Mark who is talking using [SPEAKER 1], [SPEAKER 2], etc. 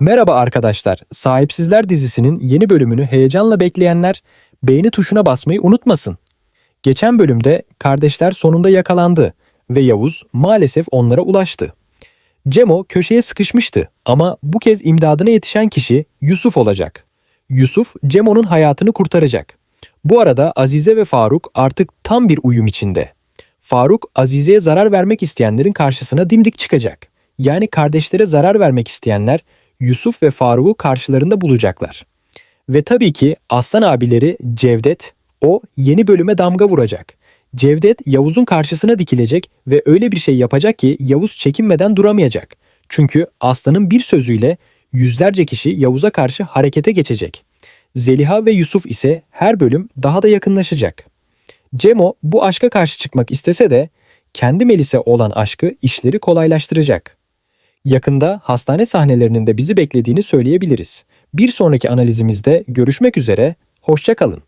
[SPEAKER 1] Merhaba arkadaşlar. Sahipsizler dizisinin yeni bölümünü heyecanla bekleyenler beğeni tuşuna basmayı unutmasın. Geçen bölümde kardeşler sonunda yakalandı ve Yavuz maalesef onlara ulaştı. Cemo köşeye sıkışmıştı ama bu kez imdadına yetişen kişi Yusuf olacak. Yusuf Cemo'nun hayatını kurtaracak. Bu arada Azize ve Faruk artık tam bir uyum içinde. Faruk Azize'ye zarar vermek isteyenlerin karşısına dimdik çıkacak. Yani kardeşlere zarar vermek isteyenler Yusuf ve Faruk'u karşılarında bulacaklar. Ve tabii ki Aslan abileri Cevdet o yeni bölüme damga vuracak. Cevdet Yavuz'un karşısına dikilecek ve öyle bir şey yapacak ki Yavuz çekinmeden duramayacak. Çünkü Aslan'ın bir sözüyle yüzlerce kişi Yavuz'a karşı harekete geçecek. Zeliha ve Yusuf ise her bölüm daha da yakınlaşacak. Cemo bu aşka karşı çıkmak istese de kendi Melis'e olan aşkı işleri kolaylaştıracak. Yakında hastane sahnelerinin de bizi beklediğini söyleyebiliriz. Bir sonraki analizimizde görüşmek üzere, hoşçakalın.